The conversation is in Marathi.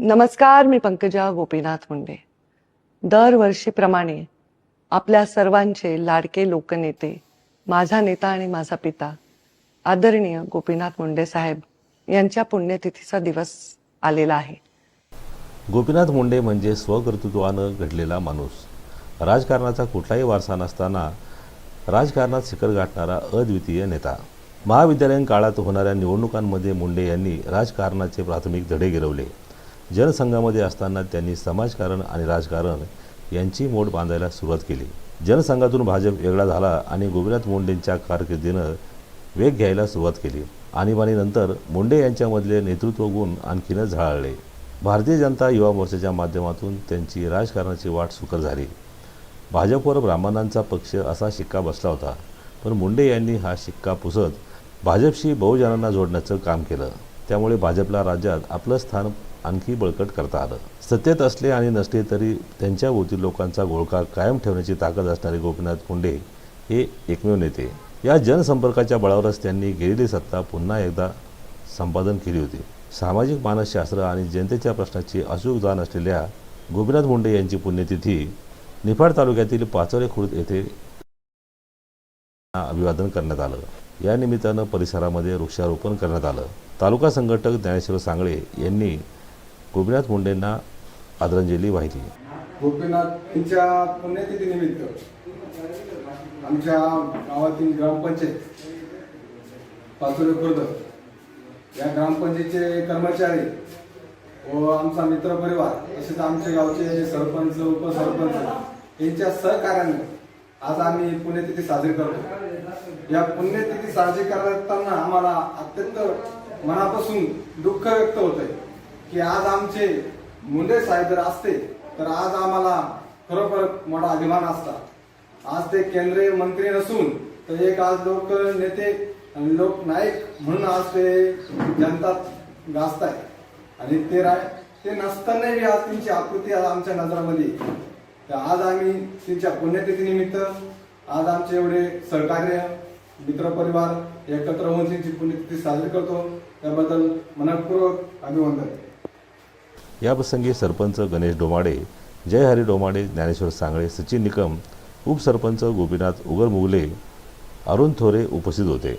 नमस्कार मी पंकजा गोपीनाथ मुंडे. दरवर्षीप्रमाणे आपल्या सर्वांचे लाडके लोकनेते माझा नेता आणि माझा पिता आदरणीय गोपीनाथ मुंडे साहेब यांच्या पुण्यतिथीचा दिवस आलेला आहे. गोपीनाथ मुंडे म्हणजे स्वकर्तृत्वानं घडलेला माणूस. राजकारणाचा कुठलाही वारसा नसताना राजकारणात शिखर गाठणारा अद्वितीय नेता. महाविद्यालयीन काळात होणाऱ्या निवडणुकांमध्ये मुंडे यांनी राजकारणाचे प्राथमिक धडे गिरवले. जनसंघामध्ये असताना त्यांनी समाजकारण आणि राजकारण यांची मोड बांधायला सुरुवात केली. जनसंघातून भाजप वेगळा झाला आणि गोपीनाथ मुंडेंच्या कारकिर्दीनं वेग घ्यायला सुरुवात केली. आणीबाणीनंतर मुंडे यांच्यामधले नेतृत्व गुण आणखीनच झळाळले. भारतीय जनता युवा मोर्चाच्या माध्यमातून त्यांची राजकारणाची वाट सुकर झाली. भाजपवर ब्राह्मणांचा पक्ष असा शिक्का बसला होता पण मुंडे यांनी हा शिक्का पुसत भाजपशी बहुजनांना जोडण्याचं काम केलं. त्यामुळे भाजपला राज्यात आपलं स्थान आणखी बळकट करता आलं. सत्तेत असले आणि नसले तरी त्यांच्याभोवती लोकांचा घोळका कायम ठेवण्याची ताकद असणारे गोपीनाथ मुंडे हे एकमेव नेते. या जनसंपर्काच्या बळावरच त्यांनी गेलेली सत्ता पुन्हा एकदा संपादन केली होती. सामाजिक मानसशास्त्र आणि जनतेच्या प्रश्नाची अचूक जाण असलेल्या गोपीनाथ मुंडे यांची पुण्यतिथी निफाड तालुक्यातील पाचोरे खुर्द येथे अभिवादन करण्यात आलं. या निमित्तानं परिसरामध्ये वृक्षारोपण करण्यात आलं. तालुका संघटक ज्ञानेश्वर सांगळे यांनी गोपीनाथ मुंडेंना आदरांजली वाहिली. गोपीनाथांच्या पुण्यतिथीनिमित्त आमच्या गावातील ग्रामपंचायत पाचोरे खुर्द या ग्रामपंचायतीचे कर्मचारी व आमचा मित्रपरिवार तसेच आमच्या गावचे सरपंच उपसरपंच यांच्या सहकार्याने आज आम्ही पुण्यतिथी साजरी करतो. या पुण्यतिथी साजरी करताना आम्हाला अत्यंत मनापासून दुःख व्यक्त होत आहे की आज आमचे मुंडे साहेब जर असते तर आज आम्हाला खरोखर मोठा अभिमान असता. आज ते केंद्रीय मंत्री नसून तर एक आज लोक नेते आणि लोकनायक म्हणून आज ते जनतात गाजताय. आणि ते राय ते नसतानाही आज त्यांची आकृती आज आमच्या नजरामध्ये तर आज आम्ही त्यांच्या पुण्यतिथीनिमित्त आज आमचे एवढे सहकार्य मित्रपरिवार एकत्र होऊन त्यांची पुण्यतिथी साजरी करतो. त्याबद्दल मनपूर्वक अभिवंदन याप्रसंगी सरपंच गणेश डोमाडे जय हरी डोमाडे ज्ञानेश्वर सांगळे सचिन निकम उपसरपंच गोपीनाथ उगरमुगले अरुण थोरे उपस्थित होते.